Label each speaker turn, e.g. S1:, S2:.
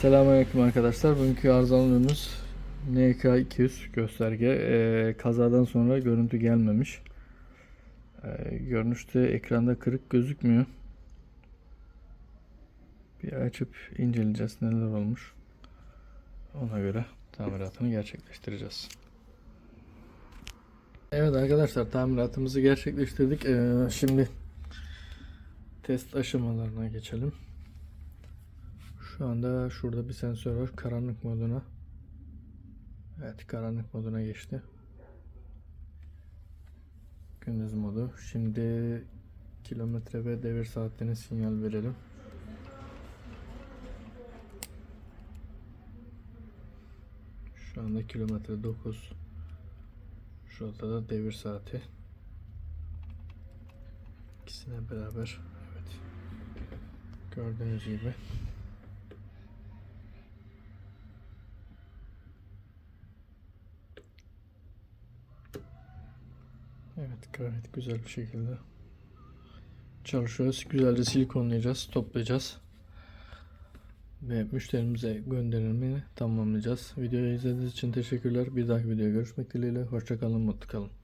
S1: Selamünaleyküm arkadaşlar. Bugünkü arızalı ürünümüz NK200 gösterge. Ee, kazadan sonra görüntü gelmemiş. Ee, görünüşte ekranda kırık gözükmüyor. Bir açıp inceleyeceğiz neler olmuş. Ona göre tamiratını gerçekleştireceğiz. Evet arkadaşlar tamiratımızı gerçekleştirdik. Ee, şimdi test aşamalarına geçelim. Şu anda şurada bir sensör var. Karanlık moduna. Evet karanlık moduna geçti. Gündüz modu. Şimdi kilometre ve devir saatlerine sinyal verelim. Şu anda kilometre 9. Şurada da devir saati. İkisine beraber. Evet. Gördüğünüz gibi. Evet gayet güzel bir şekilde çalışıyoruz. Güzelce silikonlayacağız, toplayacağız. Ve müşterimize gönderilmeyi tamamlayacağız. Videoyu izlediğiniz için teşekkürler. Bir dahaki videoya görüşmek dileğiyle. Hoşçakalın, mutlu kalın.